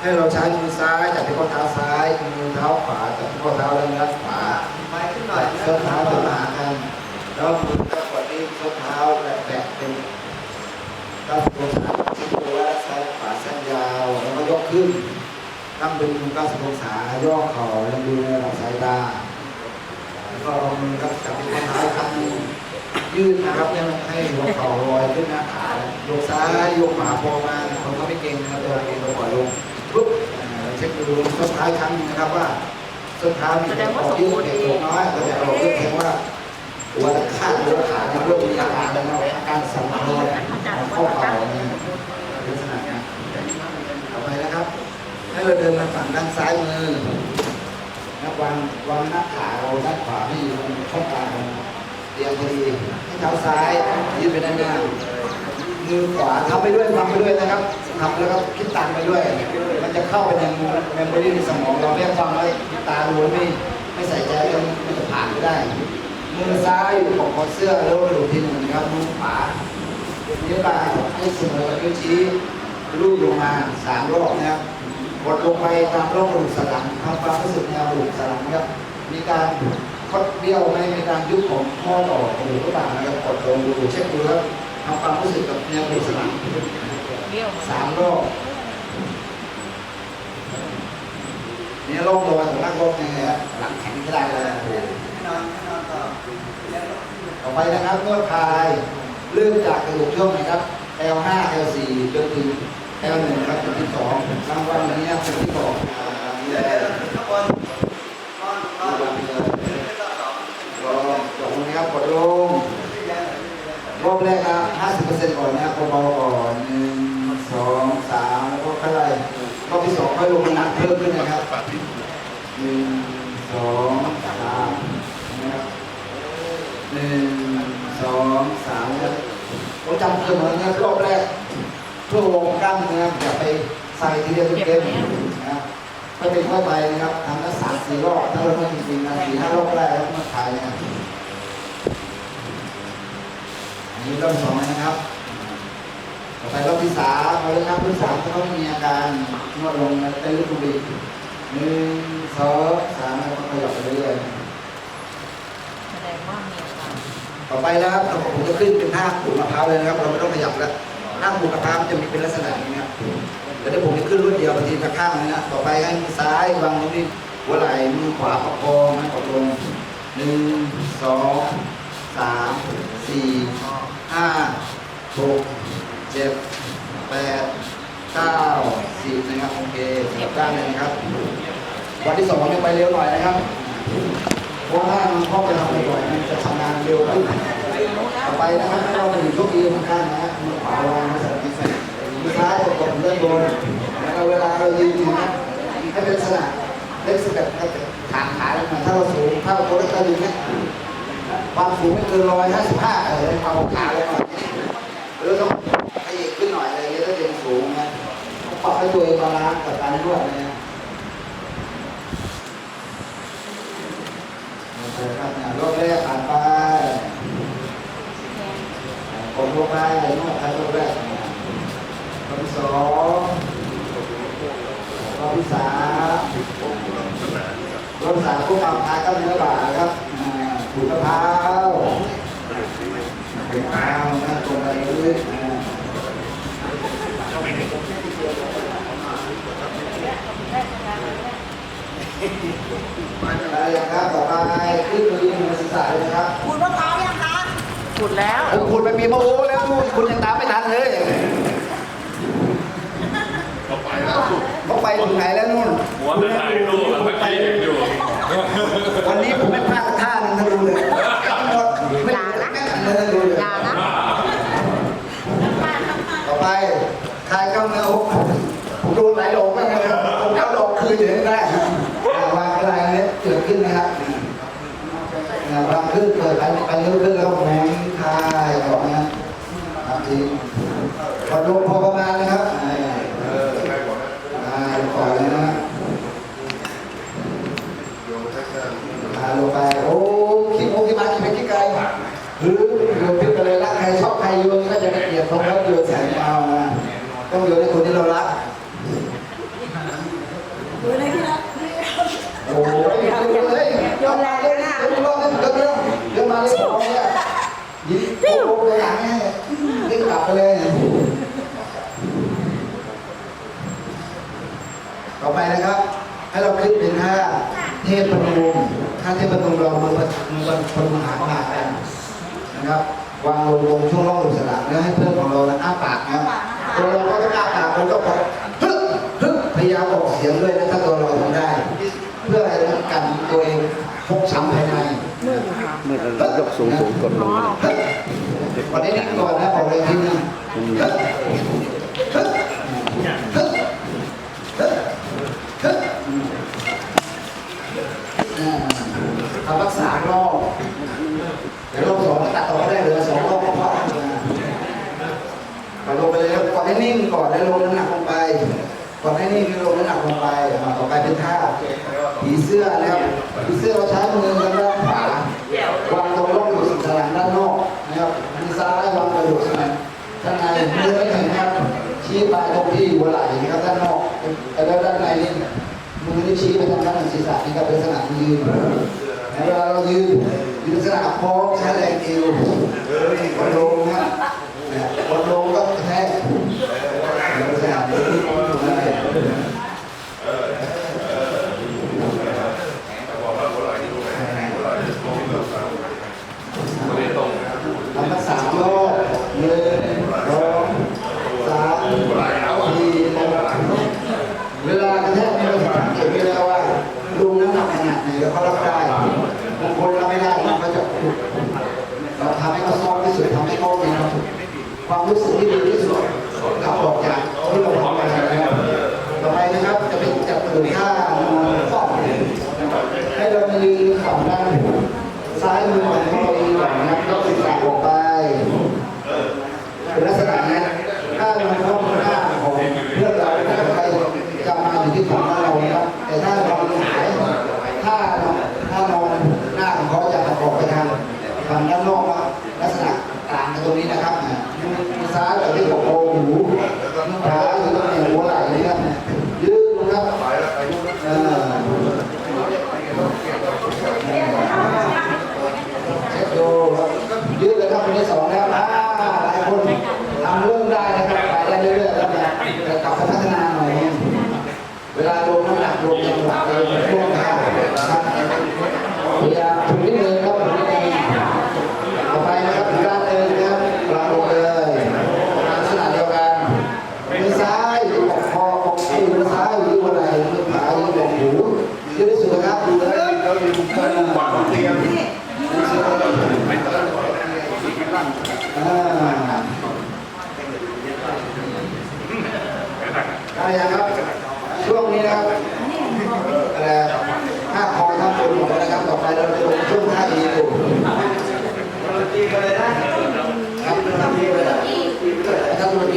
ให้เราใช้มือซ้ายจับที่ข้อเท้าซ้ายมือเท้าขวาจับที่ข้อเท้าด้านขวาไปขึ้นหน่อยส้นเท้าจะมาหากันแล้วมือก็กดที่ส้นเท้าแตะๆเป็นก้าวองศาที่ตัวซ้ายขวาสั้นยาวแล้วก็ยกขึ้นตั้งเป็น90องศาย่อเข่าแล้วดูในระดับสายตาแล้วก็เอามือครับจับที่ข้อเท้าครั้งหนึงยืดนะครับให้ให้หัวเข่าลอยขึ้นหน้าขาโยกซ้ายโยกขวาพอมาคนก็ไม่เก่งนะครับตัวเก่งเราปล่อยลง ปุ๊บเช็คดูส้นท้าอีกครั้งหนึงนะครับว่าส้นเท้ามีแต่ออกยืดเด็กลงน้อยก็จะออกยืดแค่ว่าหัวตะขาดหรือว่าขาเนี่ยเริ่มมีอาการแล้วนะอาการสั่นคลอนของข้อเข่าเนี่ยลักษณะเนี้ยต่อไปนะครับ ให้เราเดินมาฝั่งด้านซ้ายมือนะวางวางหน้าขาเราด้านขวาให้อยู่ตรงช่องกลางขอเตียงพอดีให้เท้าซ้ายยืดไปด้านหน้ามือขวาทำไปด้วยฟังไปด้วยนะครับ ทำแล้วก็คิดตามไปด้วย มันจะเข้าไปในเมมโมรีในสมองเราไม่ฟังไว้ตาดูไม่ไม่ใส่ใจแล้วมันจะผ่านไม่ได้ มือซ้ายอยู่ของคอเสื้อแล้วดูที่หนึ่งนะครับมือขวานิ้วกลางให้เสมอกับนิ้วชี้ลูบลงมาสามรอบนะครับกดลงไปตามร่องกระดูกสันหลังทำความรู้สึกแนวกระดูกสันหลังนะครับ มีการคดเบี้ยวไหมมีการยุบของข้อต่อกระดูกหรือเปล่านะครับกดลงดูเช็คดูแล้วทำความรู้สึกกับแนวกระดูกสันหลัง สามรอบนี่ร่องรอยของนักรบเนี่ยฮะหลังแข็งก็ได้เลยโอ้โหนอนนอนต่อต่อไปนะครับนวดคลายเริ่มจากกระดูกช่วงนะครับ L5 L4 จนถึง L1 ครับจุดที่สองรางวัลนี้จุดที่สองอ่านี่เดี๋แหยวละเดี๋ยวข้างบนนอนนอนรางวัลนี้เลยขึ้นรอบสองลองกดลงนะครับกดลงรอบแรกครับ50%ก่อนนะครับเบาๆก่อนหนึ่ง สองสามแล้วก็ค่อยๆรอบที่สองค่อยลงน้ำหนักเพิ่มขึ้นนะครับหนึ่งสองสามนะครับหนึ่งสองสามนะครับผมจำเสมอนะครับรอบแรกชั่วโมงกล้ามเนื้ออย่าไปใส่ทีเดียวเต็มๆนะครับค่อยเป็นค่อยไปนะครับทำละสามสี่รอบถ้าเราไม่จริงๆนะสี่ห้ารอบแรกแล้วมาขายนะครับอันนี้รอบสองนะครับ ต่อไปรอบที่สามเอาเลยครับรอบที่สามถ้าเขาไม่มีอาการนวดลงเต้นลึกลงไปอีหนึ่งสองสามแล้วก็ขยับไปเรื่อยแสดงว่ามีอาการต่อไปนะครับเราผมจะขึ้นเป็นท่าขูดมะพร้าวเลยนะครับ เราไม่ต้องขยับแล้วท่าขูดมะพร้าวมันจะมีเป็นลักษณะอย่างนี้ครับเดี๋ยวผมจะขึ้นรวดเดียวบางทีข้างนะฮะต่อไปให้มือซ้ายวางตรงนี้หัวไหล่มือขวาประคองนะกดลงหนึ่งสองสามสี่ห้าหก เจ็ดแปดเก้าสิบนะครับโอเคสิบด้านเลยนะครับ วันที่สองยังไปเร็วหน่อยนะครับเพราะว่าถ้ามันเข้าไปทำบ่อยๆมันจะทำงานเร็วขึ้นต่อไปนะครับให้เราไปอยู่ช่วงยืนข้างนะฮะมือขวาวางมือซ้ายมือซ้ายกดกดเลื่อนบนแล้วก็เวลาเรายืนอยู่นะให้เป็นลักษณะเล็กสเต็ปให้ขางขาลงมาถ้าเราสูงถ้าเราตัวเล็กก็ยืนเนี่ยความสูงไม่เกินร้อยห้าสิบห้าเออเอาขาลงมาหรือต้อง ขยิบขึ้นหน่อยอะไรเงี้ยถ้าเป็นสูงนะต้องปรับให้ตัวเองบาลานซ์กับการนวดนะครับรอบแรกผ่านไปผมลงไปนวดครั้งรอบแรกรอบที่สองรอบที่สามรอบสามพวกเราทายก็เนื้อบ่าครับถูกมะเพราวถูกมะพร้าวนะตรงไปเรื่อย อ่าอะไรอย่างครับต่อไปขึ้นมายืนบนศีรษะเลยนะครับขูดมะพร้าวยังคะขุดแล้วผมคุณไปมีโมโหแล้วนู่นคุณยังตามไม่ทันเลยก็ไปแล้วเขาไปถึงไหนแล้วนู่นหัวจะถ่ายรูปเมื่อกี้เห็นอยู่วันนี้ผมไม่พลาดท่าหนึงนะดูเลยหมดไม่เหลือแม้แต่เงินนะดูเลยอย่านะ ต่อไป คลายกล้ามเนื้ออกผมโดนหลายดอกมากเลยผมเอาดอกคืนอยู่ได้อ่วางอะไรเนี้ยเกิดขึ้นนะครับอ่าวางขึ้นเกิดไปไปเรื่อยๆแล้วหมุนคลายออกนะครับทีพอลงพอประมาณนะครับ ทพนมถ้าเทพนมเรามือมือพนมหางปากกันนะครับวางลงลงช่วงร่องอุจจาระแล้วให้เพื่อนของเราอ้าปากนะตัวเราก็ต้องอ้าปากมันก็พึ่งพึ่งพยายามออกเสียงด้วยนะถ้าตัวเราทำได้ เพื่ออะไรนะกันตัวเองฟกช้ำภายในเมื่อเรายกสูงสูงกดลงวันนี้นี่ก่อนนะบอกเลยที่นี่ นิ่งก่อนแล้วลงน้ำหนักลงไปก่อนให้นิ่งแล้วลงน้ำหนักลงไปต่อไปเป็นท่าผีเสื้อนะครับผีเสื้อเราใช้มือกันด้านขวาวางตัวร่องดูดสันด้านนอกนะครับมือซ้ายวางกระดูกสันด้านในมือไม่ถึงครับชี้ปลายตรงที่หัวไหล่นะครับด้านนอกแล้วด้านในนี่มือที่ชี้ไปทางด้านศีรษะนี่ก็เป็นลักษณะยืนเวลาเรายืนยืนสนามพร้อมใช้แรงเอวคอนโดนะครับ หมดลงก็แท้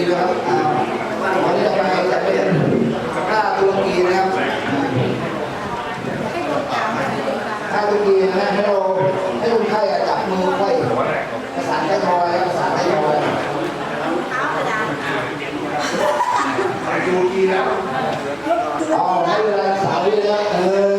นะครับวันนี้เรามาจากประเทศกล้าตุรกีนะครับกล้าตุรกีนะให้เราให้คุณไข่จับมือไขว้ประสานไข้ทอยประสานไข้ทอยตุรกีนะอ๋อให้เวลาสาวเลยนะเออ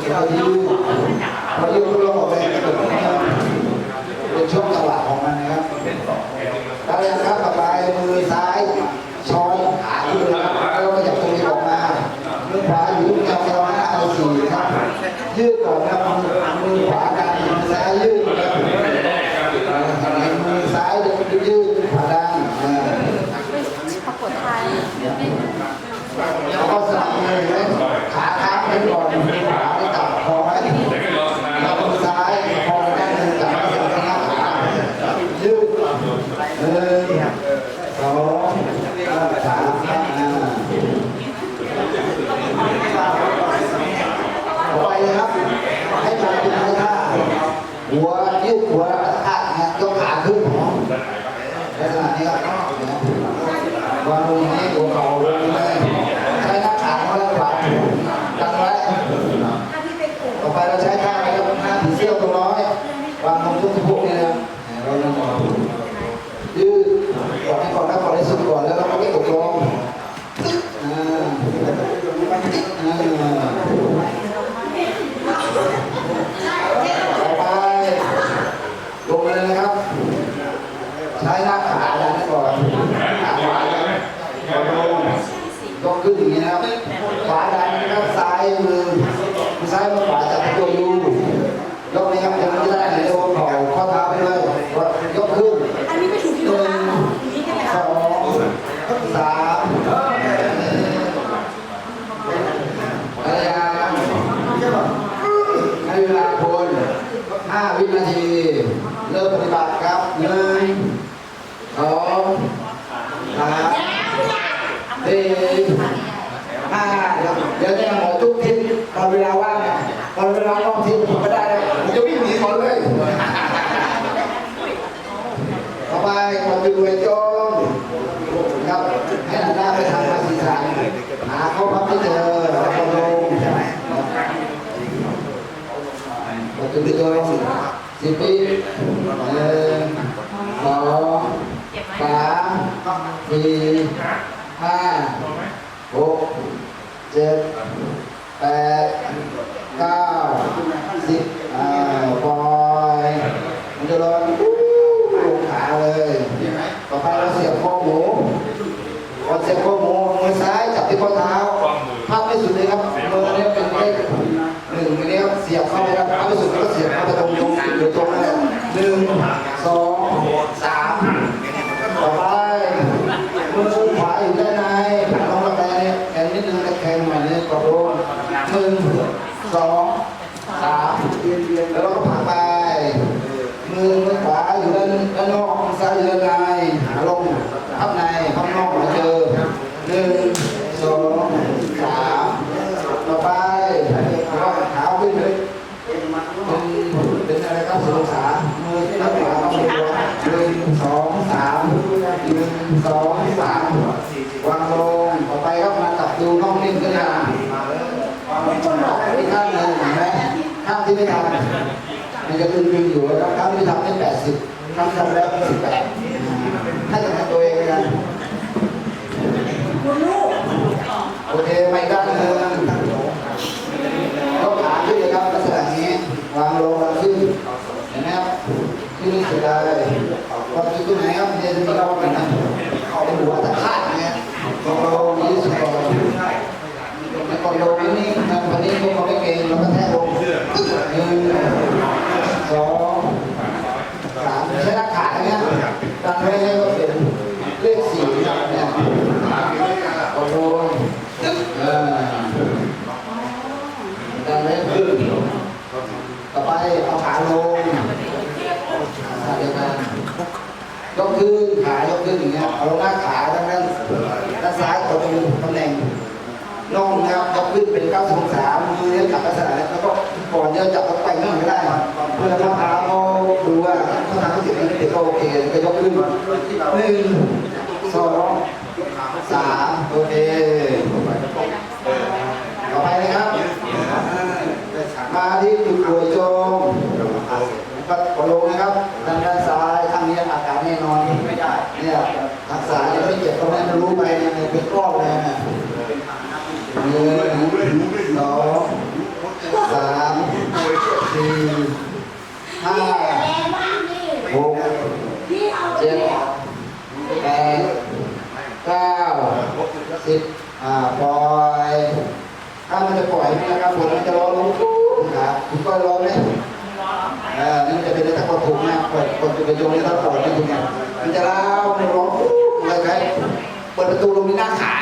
ที่เราที่ลูกเราเรียกลูกเราออกแบบเป็นช่องตลาดของมันนะครับแล้วนะครับต่อไปมือซ้าย ให้มันเป็นเนื้อาหัวยืดหัวอัดนะยกขาขึ้นในขณะนี้ก็ความรู้นี้ตัวเรา 5 วินาที เริ่มปฏิบัติครับ1 2 3 4 บปีก่อนสิบปีหนึ่งสองสามสี่ห้าหกเจ็ดแปดเก้าสิบอ่าปลอยมันจะลอยลงขาเลยต่อไปเราเสียบโค้ งสามมือที่เราเป็นของเราหนึ่งสองสามหนึ่งสองสามวางลงต่อไปก็มาจับดูห้องนิ่งก็ได้อีกข้างหนึ่งเห็นไหมข้างที่ไม่ทำมันจะดึงดึงอยู่แล้วข้างที่ทำได้แปดสิบข้างทำแล้วสิบแปดถ้าจะทำตัวเองกันโอเคไม่ได้ เพื่อมะพร้าเขาดูว่าเขาทำให้เสร็จแล้วเด็กโอเคก็ยกขึ้นหนึ่งสองสามโอเคต่อไปนะครับ มาที่จุดป่วยโจมก็กดลงนะครับด้านด้านซ้ายข้างนี้อาการแน่นอนไม่ได้เนี่ยทางซ้ายยังไม่เจ็บตรงนั้นรู้ไปเนี่ยเป็นก้อนเลยนะหนึ่งสองสามสี่ห้าหกเจ็ดแปดเก้าสิบอ่าปล่อย ถ้ามันจะปล่อยนี่นะครับผลมันจะร้อนลงปุ๊บนะครับคุณก็ร้อนไหมเออนี่มันจะเป็นถ้ากดถูกนะกดกดจุดประโยชน์นี่ถ้าปล่อยนี่ถูกไงมันจะร้าวมันร้อนปุ๊บอะไรใครเปิดประตูลงที่หน้าขา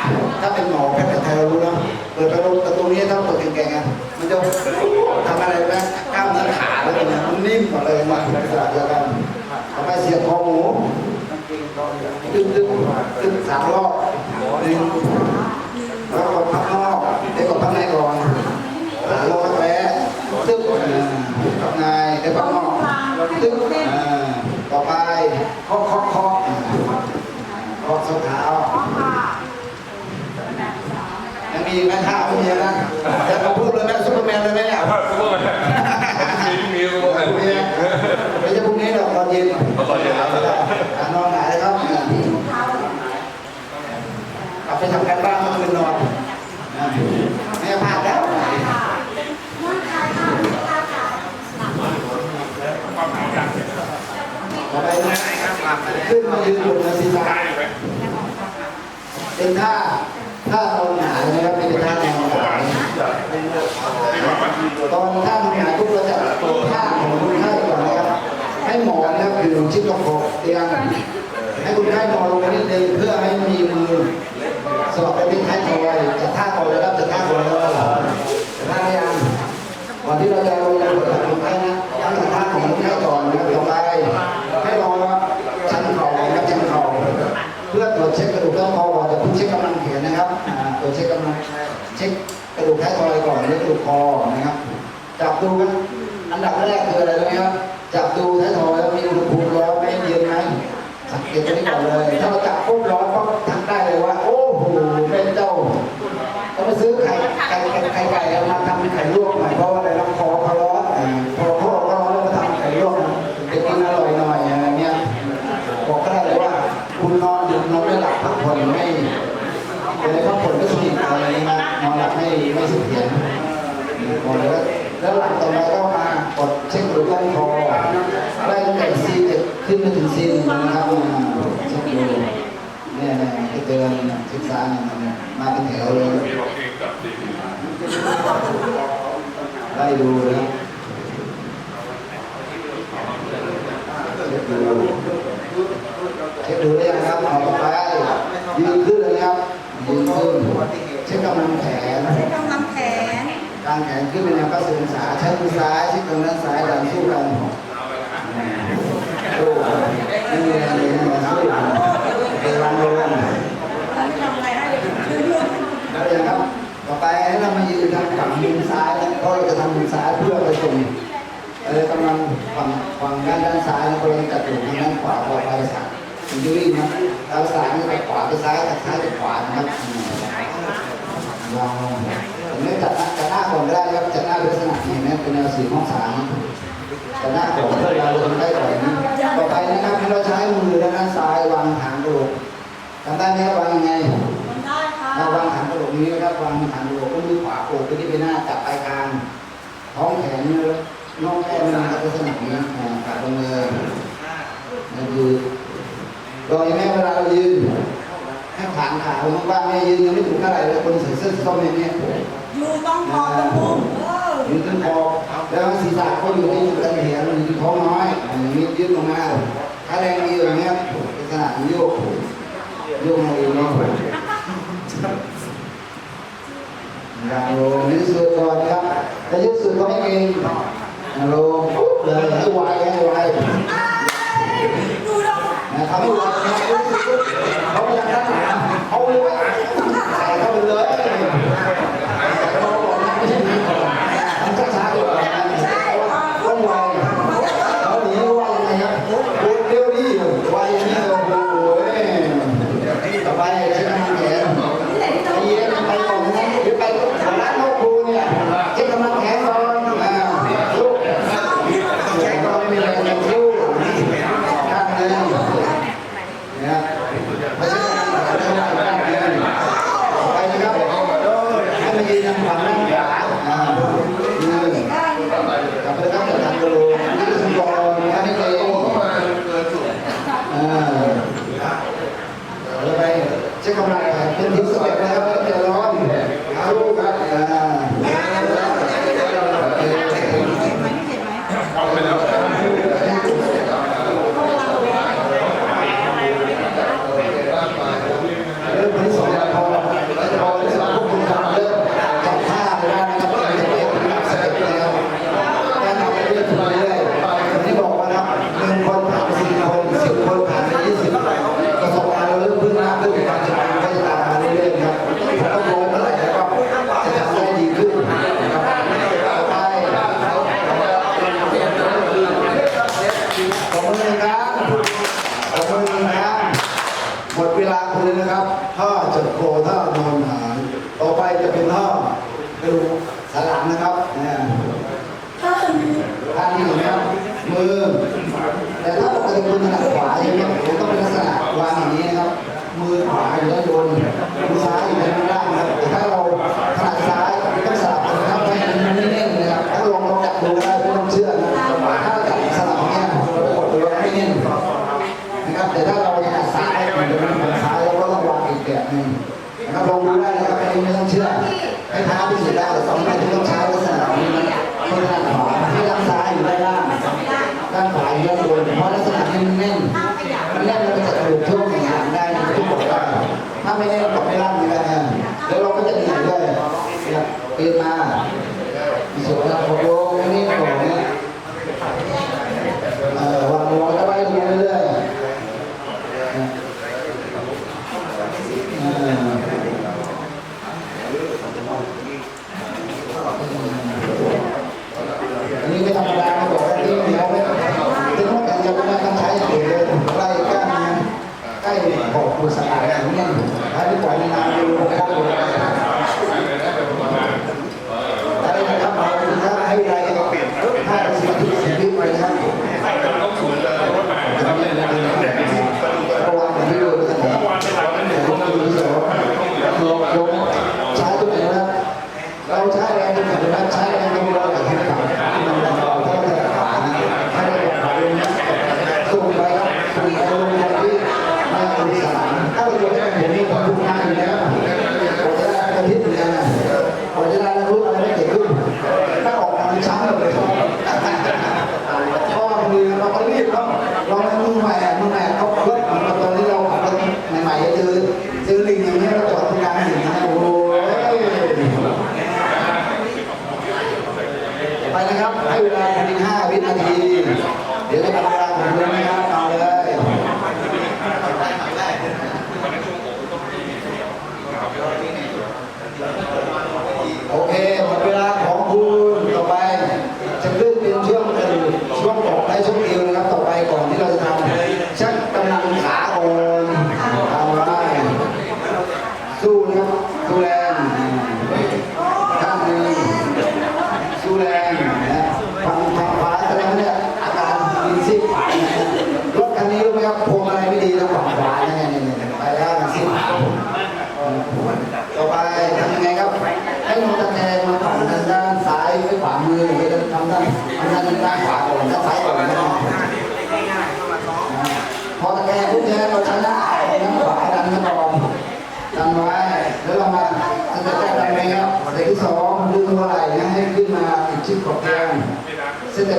ถ้าเป็นหมอแพทย์แผนไทยเรารู้นะเปิดประตูประตูนี้ถ้าเปิดแก่งๆอะมันจะทำอะไรนะกล้ามเนื้อขาแล้วเป็นไงมันนิ่มหมดเลยมันสลับเดียวกันต่อไปเสียบคอหมูตึ้งตึ้งตึ้งสามรอบหนึ่งแล้วก็พับนอกเดี๋ยวกดพับในก่อนหาลงมาแผลตึ๊บอ่าพับในเดี๋ยวพับนอกตึ๊บอ่าต่อไปเคาะเคาะเคาะอ่าเคาะส้นเท้ายัง มีอีกไหมท่าไม่มีนะจะมาพูดเลยไหมซุปเปอร์แมนเลยไหมเนี่ยซุปเปอร์แมนมีซุปเปอร์แมนไม่ใช่พรุ่งนี้หรอกตอนเย็นตอนเย็นแล้วนอนหนนะครับกลับไปทำการบ้านเมื่อคืนนอนไม่พลาดแล้วต่อไปนะขึ้นมายืนบนศีรษะเป็นท่าท่านอนหงา นะครับม่เป็นท่าแนวหงานตอนท่านอนหงายทุกเราจะตัวท่าของคนไข้ก่อนนะครับ ให้หมอนนะครับอยู่ชิดกับขอบเตียงให้คนไข้นอนลงนิดนึงเพื่อให้มีมือสอบไปที่ท้ายทอยจะท่าก่อนนะครับจะท่าก่อนแล้วจะท่าไม่ยังก่อนที่เราจะายทอยก่อนหรือกระดูกคอนะครับ จับดูกันอันดับแรกคืออะไรรู้ไหมครับ จับดูท้ายทอยแล้วมีอุณหภูมิร้อนไหมเย็นไหมสังเกตตรงนี้ก่อนเลย ถ้าเราจับปุ๊บร้อนก็ทักได้เลยว่า โอ้โหเป็นเจ้าต้องไปซื้อไข่ไข่ไข่ไข่ไก่เอามาทำเป็นไข่ลวกหน่อยเพราะว่าในลำคอเขาร้อนอ่าพอพวกเราร้อนแล้วมาทำไข่ลวกจะกินอร่อยหน่อยอะไรเงี้ยบอกก็ได้เลยว่า คุณนอนดึกนอนไม่หลับพักผ่อนไม่เป็นไรพักผ่อนไม่สนิทอะไรเงี้ยนะนอนหลับไม่ไม่เสถียร ก่อนแล้วแล้วหลังต่อมาก็มากดเช็คดูต้นคอไล่ตั้งแต่ C7 ขึ้นไปถึง C1 นะครับเช็คดูเนี่ยนี่ยที่เดินศึกษาเนี่ยมาเป็นแถวเลยมีบอกเองกับดีไล่ดูนะเช็คดูเช็คดูได้ยังครับเอาไปยืนขึ้นเลยนะครับยืนขึ้นเช็คกำลังแขนเช็คกำลังแขน กางแขนขึ้นเป็นแนว90องศาใช้มือซ้ายใช้ตรงด้านซ้ายดันสู้กันสู้นี่เลยนี่เลยสู้เป็นรังลงทำอรให้ชื่อแล้วอย่างครับ ต่อไปให้เรามายืนทางฝั่งมือซ้ายนะเพราะเราจะทำมือซ้ายเพื่อไปส่งเออกำลังฝั่งฝั่งด้านด้านซ้ายนะกำลังจัดอยู่ทางด้านขวาพอไปสามมันจะวิ่งนะทาซ้ายนี่ไปขวาไปซ้ายจากซ้ายไปขวานะครับลอง นี่จัดจัดหน้าก่อได้ครับจัดหน้าเป็นลักษณะนี้นะเป็นแนวสี่ห้องสามจัดหน้าก่อนเเราทำได้ก่อนนะต่อไปนะครับที่เราใช้มือด้านซ้ายวางฐานกระโหลกทำได้ไหมครับวางยังไงได้เราวางฐานกระโหลกนี้นะครับวางฐานกระโหลกก็มือขวาโอบไปที่ใบหน้าจับปลายคางท้องแขนนี่นองแก้มนะครับลักษณะนี้ขาตรงเลยนั่นคือเราอย่างนี้เวลาเรายืนให้ผ่านขาคนบ้างแม่ยืนยังไม่ถึงเท่าไหร่เลยคนใส่เสื้อส้มอย่างเนี้ย อยู่ต้องพอต้องพุงเอออยู่ที่คอแล้วศีรษะก็อยู่ในจุดกระเหียมอยู่ที่ท้องน้อยอันนี้ยืดลงมาถ้าแรงมีอย่อย่างเงี้ยเป็นขนาดโยกโยกมาเองเนาะลาลงยืดสุดก่อนครับถ้ายืดสุดก็ไม่เองลาลงปุ๊บเลยให้ไวให้ไวดูดนะเขาไม่ไวเขาไม่ไวเขาไม่ไว ใช้กำลังเป็นที่สวยนะครับเป็นร้อนหาลูกครับ Obrigado. Enrique también.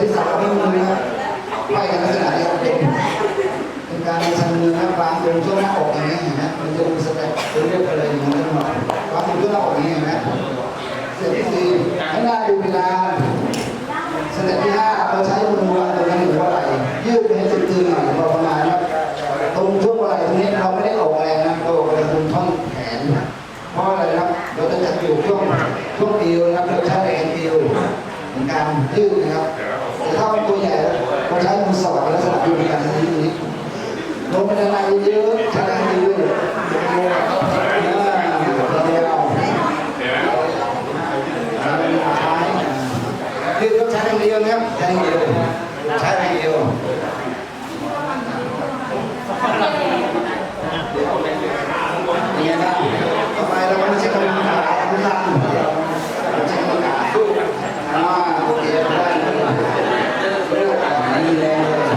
ที่สามไม่มีนะครับไปกันลักษณะนี้ครับเป็นเป็นการชันมือนะครับวางตรงช่วงหน้าอกอย่างนี้เห็นไหมมันจะมีสเต็ปเป็นเรียบไปเลยอย่างนี้ยนะครับวางตรงช่วงหน้าอกอย่างนี้เห็นไหมเสร็จที่สี่ให้หน้าดูเวลาสเต็ปที่ห้าเราใช้มือวางตรงนี้หัวไหล่ยืดไปให้ตึงๆหน่อยพอประมาณนะครับตรงช่วงหัวไหล่ตรงนี้เราไม่ได้ออกแรงนะเราออกแรงตรงท่อนแขนเพราะอะไรนะครับเราจะจัดอยู่ช่วงช่วงเอวนะครับเราใช้แรงเอวเหมือนการยืดนะครับ แต่าตัวใหญ่แล้วมาใช้มือสอดแลักษณะอยู่ในการยืดนี้ลงไปในในเยอะๆใช้แรงยืดเยอะเดียวยืดก็ใช้แรงเดียวนะครับใช้แรงเดียวใช้แรงเดียวเป็นไงบ้างต่อไปเราก็มาเช็คกำลังขาทุกท่านเช็คกำลังขาสู้อ่าโอเคได้เรื่องของนี้แรงเลย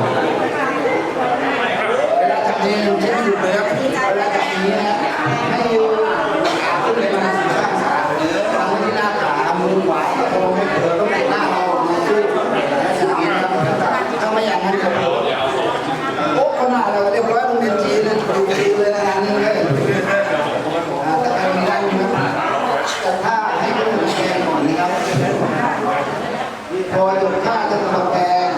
เวลาจับนี้เช็คหยุดเลยครับเวลาจับนี้นะให้ยืนขาขึ้นไปมาสี่ข้างขาทำที่หน้าขามือขวาโค้งไม่เผลอต้องไปหน้าเรามาสู้อย่างนี้นะครับถ้าไม่อย่างนั้นจะเผลอ โอ้ขนาดเราเรียบร้อยโรงเรียนจีนเลยดูจีนเลยนะงานนี้เลยอ่าแต่ใครมีได้ไหมครับแต่ถ้าให้ดูแกงหน่อยนะครับพอจบท่าจะตะแกง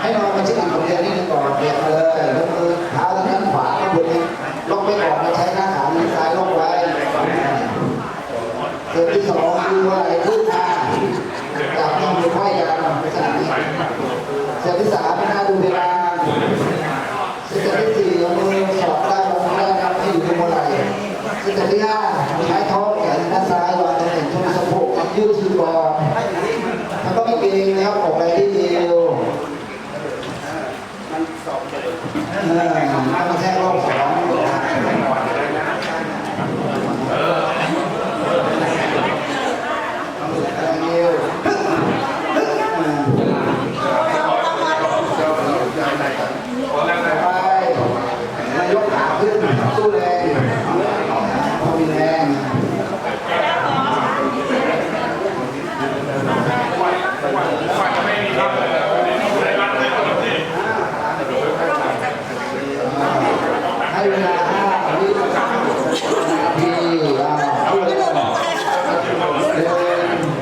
ให้นอนมาชิดอีกโรงเรียนนี่หนึงก่อนเปลี่ยนมาเลยแล้วมือเท้าทางด้านขวาก็บนนี้ล็อกไปก่อนแล้วใช้ข้างขามือซ้ายล็อกไว้เสร็จที่สองคือว่าอะไรขึ้นมาจับที่มือไขว้กันลักษณะนี้เสร็จที่สามให้หน้าดูเวลา สเต็ปที่สี่เอามือสอดด้านลงแรกครับให้อยู่ตรงหัวไหล่สเต็ปที่ห้าใช้ท้องแขนด้านซ้ายวางตำแหน่งช่วงสะโพกครับยืดคือบอลมันก็ไม่เกรงนะครับออกไปที่เอว เออมันมาแทรกรอบสองเอวไปมายกขาขึ้นสู้แรงพอมีแรง ให้เวลา5วินาทีอ่าพูดเลยหนึ่งสองสามสี่ห้า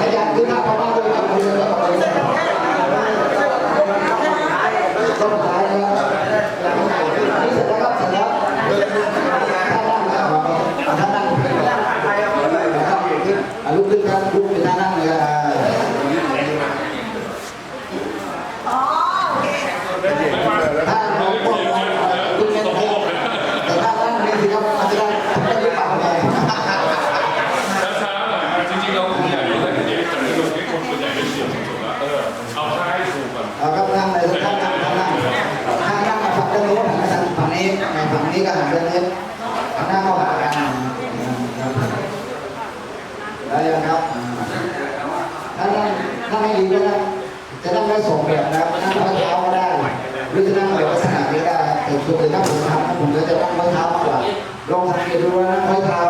ขยันขึ้นหน้าพม่าด้วยครับคุณแล้วก็ต้องท้ายนะครับนี่เสร็จแล้วครับเสร็จแล้วท่านั่งนะครับท่านั่งนะครับอะลุกขึ้นครับลุกเป็นท่านั่งเลยอะ ถ้าเราพวกเราคุณเป็นใครแต่ถ้าท่านนี้สิครับมันจะได้ได้หรือเปล่าไง ช้าๆหน่อยจริงๆเราคนใหญ่เราได้เด็กแต่เราที่คนส่วนใหญ่ไม่เสียงถูกแล้วเออเอาท่าให้ถูกก่อน เอาครับนั่งเลยท่านนั่งท่านนั่งท่านนั่งมาฝั่งด้านโน้นหันมาทางฝั่งนี้ฝั่งนี้ก็หันด้านนี้หันหน้าเข้าหากันได้ยังครับถ้านั่งนั่งให้ดีก็นั่งจะนั่งได้สองแบบนะครับนั่งไม้เท้าก็ได้ หรือจะนั่งแบบลักษณะนี้ก็ได้แต่ส่วนใหญ่ถ้าผมทำผมจะนั่งไม้เท้ามากกว่าลองสังเกตดูว่านั่งไม้เท้า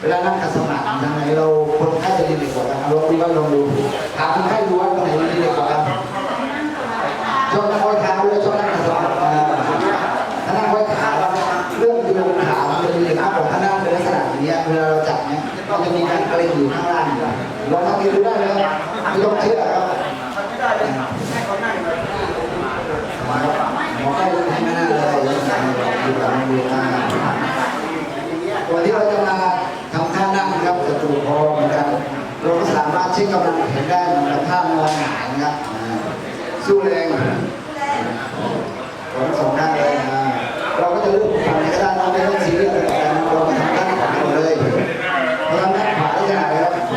เวลานั่งขัดสมาธิทางไหน เราคนไข้จะดีกว่ากันลองดูว่าลองดูถามคนไข้ดูว่าตรงไหนดีกว่ากันชอบนั่งไว้เท้าหรือชอบนั่งขัดสมาธิอ่าถ้านั่งไว้ขาเรื่องอยู่บนขามันจะดีมากกว่าถ้านั่งเป็นลักษณะอย่างนี้ยเวลาเราจับเนี่ยมันจะมีการเกร็งอยู่ข้างล่างลองสังเกตดูได้เลยไม่ต้องเชื่อครับหมอใกล้ให้มาหน้าเลยดูหลังดูหน้ากอนที่เราจะมาทำท่านั่งนะครับจะจูคอเหมือนกัน เราก็สามารถเช็ค กำลังแขนได้เหมือนกับท่านอนหงายนะครับอ่าสู้แรงของสองด้านเลยอ่า